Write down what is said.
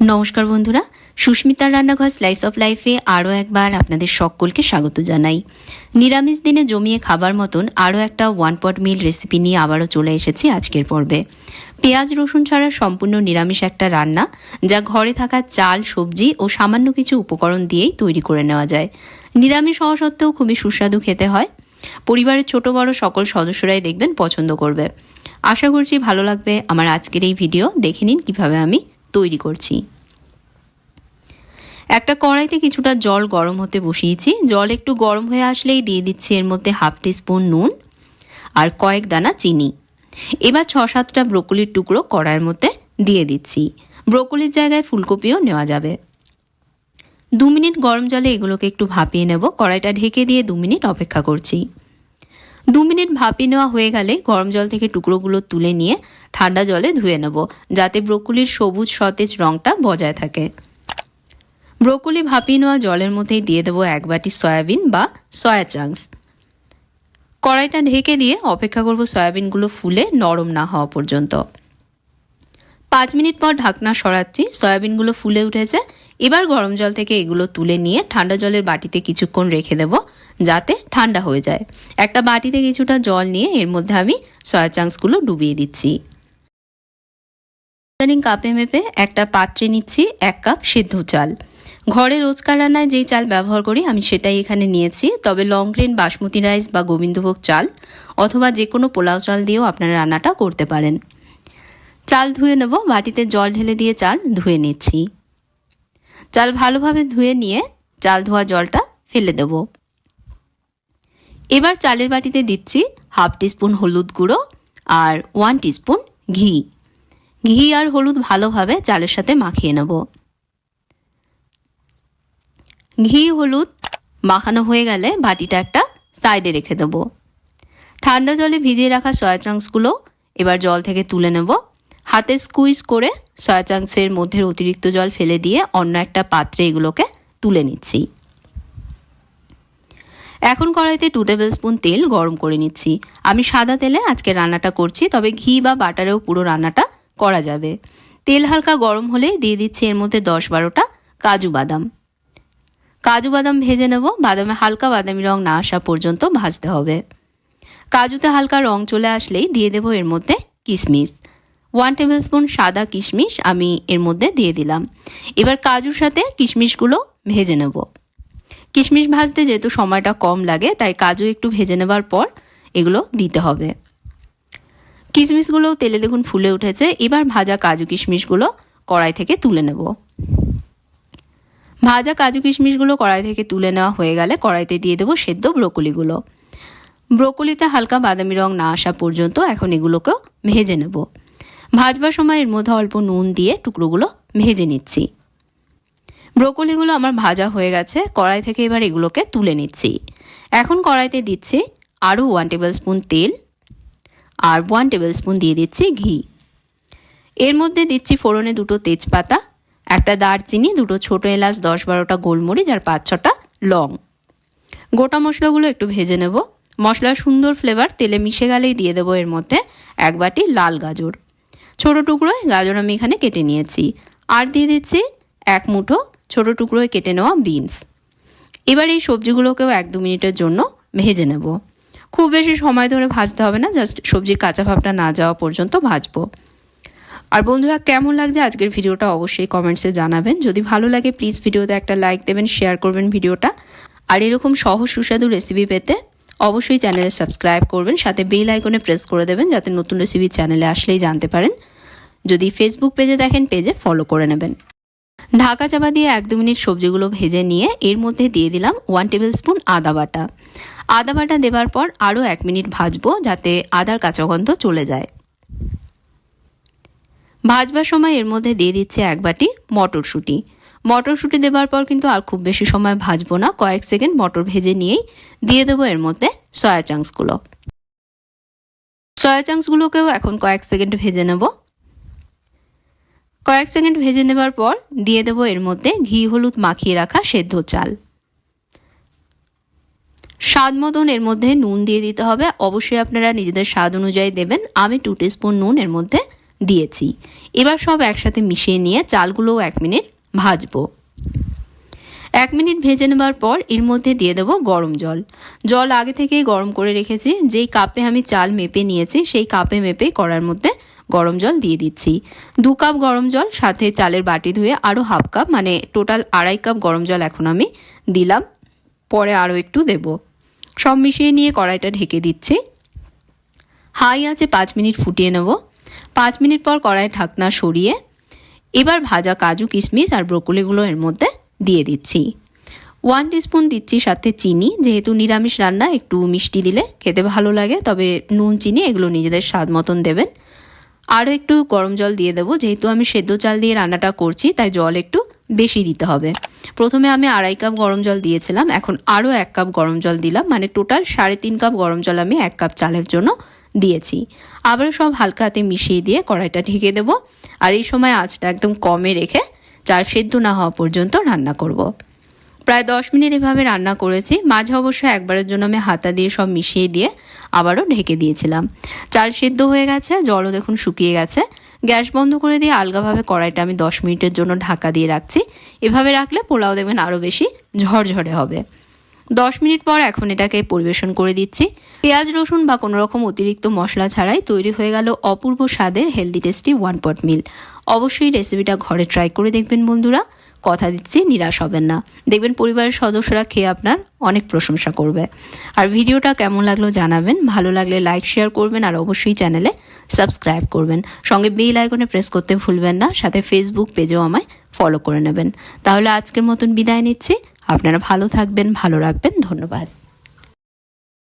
নমস্কার বন্ধুরা, সুস্মিতার রান্নাঘর স্লাইস অফ লাইফে আরও একবার আপনাদের সকলকে স্বাগত জানাই। নিরামিষ দিনে জমিয়ে খাবার মতন আরও একটা ওয়ান পট মিল রেসিপি নিয়ে আবারও চলে এসেছি আজকের পর্বে। পেঁয়াজ, রসুন ছাড়া সম্পূর্ণ নিরামিষ একটা রান্না, যা ঘরে থাকা চাল, সবজি ও সামান্য কিছু উপকরণ দিয়েই তৈরি করে নেওয়া যায়। নিরামিষ হওয়া সত্ত্বেও খুবই সুস্বাদু খেতে হয়। পরিবারের ছোট বড় সকল সদস্যরাই দেখবেন পছন্দ করবে। আশা করছি ভালো লাগবে আমার আজকের এই ভিডিও। দেখে নিন কীভাবে আমি তৈরি করছি। একটা কড়াইতে কিছুটা জল গরম হতে বসিয়েছি। জল একটু গরম হয়ে আসলেই দিয়ে দিচ্ছি এর মধ্যে হাফ স্পুন নুন আর কয়েক দানা চিনি। এবার ছ সাতটা ব্রোকলির টুকরো কড়াইয়ের মধ্যে দিয়ে দিচ্ছি। ব্রোকলির জায়গায় ফুলকপিও নেওয়া যাবে। দু মিনিট গরম জলে এগুলোকে একটু ভাপিয়ে নেব। কড়াইটা ঢেকে দিয়ে দু মিনিট অপেক্ষা করছি। দু মিনিট ভাপিয়ে নেওয়া হয়ে গেলে গরম জল থেকে টুকরোগুলো তুলে নিয়ে ঠান্ডা জলে ধুয়ে নেব, যাতে ব্রোকলির সবুজ সতেজ রঙটা বজায় থাকে। ব্রোকলি ভাপিয়ে নেওয়া জলের মধ্যেই দিয়ে দেবো এক বাটি সয়াবিন বা সয়া চাংস। কড়াইটা ঢেকে দিয়ে অপেক্ষা করব সয়াবিনগুলো ফুলে নরম না হওয়া পর্যন্ত। পাঁচ মিনিট পর ঢাকনা সরাচ্ছি, সয়াবিনগুলো ফুলে উঠেছে। এবার গরম জল থেকে এগুলো তুলে নিয়ে ঠান্ডা জলের বাটিতে কিছুক্ষণ রেখে দেব, যাতে ঠান্ডা হয়ে যায়। একটা বাটিতে কিছুটা জল নিয়ে এর মধ্যে আমি সয়া চাংসগুলো ডুবিয়ে দিচ্ছি। ইদানিং কাপে মেপে একটা পাত্রে নিচ্ছি এক কাপ সিদ্ধ চাল। ঘরে রোজকার রান্নায় যেই চাল ব্যবহার করি, আমি সেটাই এখানে নিয়েছি। তবে লং গ্রেন বাসমতি রাইস বা গোবিন্দভোগ চাল অথবা যে কোনো পোলাও চাল দিয়েও আপনারা রান্নাটা করতে পারেন। চাল ধুয়ে নেব, বাটিতে জল ঢেলে দিয়ে চাল ধুয়ে নিচ্ছি। চাল ভালোভাবে ধুয়ে নিয়ে চাল ধোয়া জলটা ফেলে দেব। এবার চালের বাটিতে দিচ্ছি হাফ টিস্পুন হলুদ গুঁড়ো আর ওয়ান টিস্পুন ঘি। ঘি আর হলুদ ভালোভাবে চালের সাথে মাখিয়ে নেব। ঘি, হলুদ মাখানো হয়ে গেলে বাটিটা একটা সাইডে রেখে দেব। ঠান্ডা জলে ভিজিয়ে রাখা সয়া চাংসগুলো এবার জল থেকে তুলে নেব। হাতে স্কুইজ করে সয়া চাংসের মধ্যে অতিরিক্ত জল ফেলে দিয়ে অন্য একটা পাত্রে এগুলোকে তুলে নিচ্ছি। এখন কড়াইতে টু টেবিল স্পুন তেল গরম করে নিচ্ছি। আমি সাদা তেলে আজকে রান্নাটা করছি, তবে ঘি বা বাটারেও পুরো রান্নাটা করা যাবে। তেল হালকা গরম হলে দিয়ে দিচ্ছি এর মধ্যে দশ বারোটা কাজু বাদাম। কাজু বাদাম ভেজে নেব, বাদামে হালকা বাদামি রং না আসা পর্যন্ত ভাজতে হবে। কাজুতে হালকা রং চলে আসলেই দিয়ে দেব এর মধ্যে কিশমিশ ওয়ান টেবিল স্পুন সাদা কিশমিশ আমি এর মধ্যে দিয়ে দিলাম। এবার কাজুর সাথে কিশমিশগুলো ভেজে নেব। কিশমিশ ভাজতে যেহেতু সময়টা কম লাগে, তাই কাজু একটু ভেজে নেবার পর এগুলো দিতে হবে। কিশমিশগুলোও তেলে দেখুন ফুলে উঠেছে, এবার ভাজা কাজু কিশমিশগুলো কড়াই থেকে তুলে নেব। ভাজা কাজু কিশমিশগুলো কড়াই থেকে তুলে নেওয়া হয়ে গেলে কড়াইতে দিয়ে দেবো সেদ্ধ ব্রোকলিগুলো। ব্রোকলিতে হালকা বাদামি রং না আসা পর্যন্ত এখন এগুলোকেও ভেজে নেব। ভাজবার সময় এর মধ্যে অল্প নুন দিয়ে টুকরোগুলো ভেজে নিচ্ছি। ব্রোকলিগুলো আমার ভাজা হয়ে গেছে, কড়াই থেকে এবার এগুলোকে তুলে নিচ্ছি। এখন কড়াইতে দিচ্ছি আরও ওয়ান টেবিল স্পুন তেল আর ওয়ান টেবিল স্পুন দিয়ে দিচ্ছি ঘি। এর মধ্যে দিচ্ছি ফোড়নে দুটো তেজপাতা, একটা দারচিনি, দুটো ছোটো এলাচ, দশ বারোটা গোলমরিচ আর পাঁচ ছটা লং। গোটা মশলাগুলো একটু ভেজে নেব। মশলার সুন্দর ফ্লেভার তেলে মিশে গেলেই দিয়ে দেবো এর মধ্যে এক বাটি লাল গাজর। ছোটো টুকরোয় গাজর আমি এখানে কেটে নিয়েছি। আর দিয়ে দিচ্ছি এক মুঠো ছোটো টুকরোয় কেটে নেওয়া বিনস। এবার এই সবজিগুলোকেও এক দু মিনিটের জন্য ভেজে নেব। খুব বেশি সময় ধরে ভাজতে হবে না, জাস্ট সবজির কাঁচা ভাবটা না যাওয়া পর্যন্ত ভাজবো। আর বন্ধুরা, কেমন লাগছে আজকের ভিডিওটা অবশ্যই কমেন্টসে জানাবেন। যদি ভালো লাগে প্লিজ ভিডিওতে একটা লাইক দেবেন শেয়ার করবেন ভিডিওটা। আর এরকম সহজ সুস্বাদু রেসিপি পেতে অবশ্যই চ্যানেলে সাবস্ক্রাইব করবেন, সাথে বেল আইকনে প্রেস করে দেবেন যাতে নতুন রেসিপি চ্যানেলে আসলেই জানতে পারেন। যদি ফেসবুক পেজে দেখেন পেজে ফলো করে নেবেন। ঢাকা চাপা দিয়ে এক দু মিনিট সবজিগুলো ভেজে নিয়ে এর মধ্যে দিয়ে দিলাম ওয়ান টেবিল স্পুন আদা বাটা। আদা বাটা দেবার পর আরও এক মিনিট ভাজবো যাতে আদার কাঁচা গন্ধ চলে যায়। ভাজবার সময় এর মধ্যে দিয়ে দিচ্ছে এক বাটি মটরশুঁটি। মটরশুঁটি দেবার পর কিন্তু আর খুব বেশি সময় ভাজবো না। কয়েক সেকেন্ড মটর ভেজে নিয়েই দিয়ে দেবো এর মধ্যে সয়া চাংসগুলো সয়া চাংসগুলোকেও এখন কয়েক সেকেন্ড ভেজে নেব। কয়েক সেকেন্ড ভেজে নেবার পর দিয়ে দেবো এর মধ্যে ঘি হলুদ মাখিয়ে রাখা সেদ্ধ চাল। স্বাদ মতন এর মধ্যে নুন দিয়ে দিতে হবে। অবশ্যই আপনারা নিজেদের স্বাদ অনুযায়ী দেবেন। আমি টু স্পুন নুন এর মধ্যে দিয়েছি। এবার সব একসাথে মিশিয়ে নিয়ে চালগুলোও এক মিনিট ভাজবো। এক মিনিট ভেজে নেবার পর এর মধ্যে দিয়ে দেবো গরম জল। জল আগে থেকেই গরম করে রেখেছি, যেই কাপে আমি চাল মেপে নিয়েছি, সেই কাপে মেপে কড়ার মধ্যে গরম জল দিয়ে দিচ্ছি। দু কাপ গরম জল, সাথে চালের বাটি ধুয়ে আরও হাফ কাপ মানে টোটাল আড়াই কাপ গরম জল এখন আমি দিলাম। পরে আরও একটু দেব। সব মিশিয়ে নিয়ে কড়াইটা ঢেকে দিচ্ছি। হাই আছে, পাঁচ মিনিট ফুটিয়ে নেব। পাঁচ মিনিট পর কড়াই ঢাকনা সরিয়ে এবার ভাজা কাজু কিশমিশ আর ব্রোকলিগুলো এর মধ্যে দিয়ে দিচ্ছি। ওয়ান টিস্পুন দিচ্ছি সাথে চিনি, যেহেতু নিরামিষ রান্না, একটু মিষ্টি দিলে খেতে ভালো লাগে, তবে নুন, চিনি এগুলো নিজেদের স্বাদ মতন দেবেন। আরও একটু গরম জল দিয়ে দেবো, যেহেতু আমি সেদ্ধ চাল দিয়ে রান্নাটা করছি, তাই জল একটু বেশি দিতে হবে। প্রথমে আমি আড়াই কাপ গরম জল দিয়েছিলাম, এখন আরও এক কাপ গরম জল দিলাম মানে টোটাল সাড়ে তিন কাপ গরম জল আমি এক কাপ চালের জন্য দিয়েছি আবার সব হালকা হাতে মিশিয়ে দিয়ে কড়াইটা ঢেকে দেবো, আর এই সময় আঁচটা একদম কমে রেখে চাল সেদ্ধ না হওয়া পর্যন্ত রান্না করব। প্রায় দশ মিনিট এভাবে রান্না করেছি, মাঝে অবশ্য একবারের জন্য আমি হাতা দিয়ে সব মিশিয়ে দিয়ে আবারও ঢেকে দিয়েছিলাম চাল সেদ্ধ হয়ে গেছে, জলও দেখুন শুকিয়ে গেছে গ্যাস বন্ধ করে দিয়ে আলগাভাবে কড়াইটা আমি দশ মিনিটের জন্য ঢাকা দিয়ে রাখছি। এভাবে রাখলে পোলাও দেখবেন আরও বেশি ঝরঝরে হবে। দশ মিনিট পর এখন এটাকে পরিবেশন করে দিচ্ছি। পেঁয়াজ, রসুন বা কোনো রকম অতিরিক্ত মশলা ছাড়াই তৈরি হয়ে গেল অপূর্ব স্বাদের healthy tasty one pot meal অবশ্যই রেসিপিটা ঘরে ট্রাই করে দেখবেন বন্ধুরা। কথা দিচ্ছি, নিরাশ হবেন না। দেখবেন পরিবারের সদস্যরা খেয়ে আপনার অনেক প্রশংসা করবে। আর ভিডিওটা কেমন লাগল জানাবেন। ভালো লাগলে লাইক শেয়ার করবেন আর অবশ্যই চ্যানেলে সাবস্ক্রাইব করবেন। সঙ্গে বেল আইকনে প্রেস করতে ভুলবেন না। সাথে ফেসবুক পেজেও আমায় ফলো করে নেবেন। তাহলে আজকের মতন বিদায় নিচ্ছি। আপনারা ভালো থাকবেন ভালো রাখবেন ধন্যবাদ।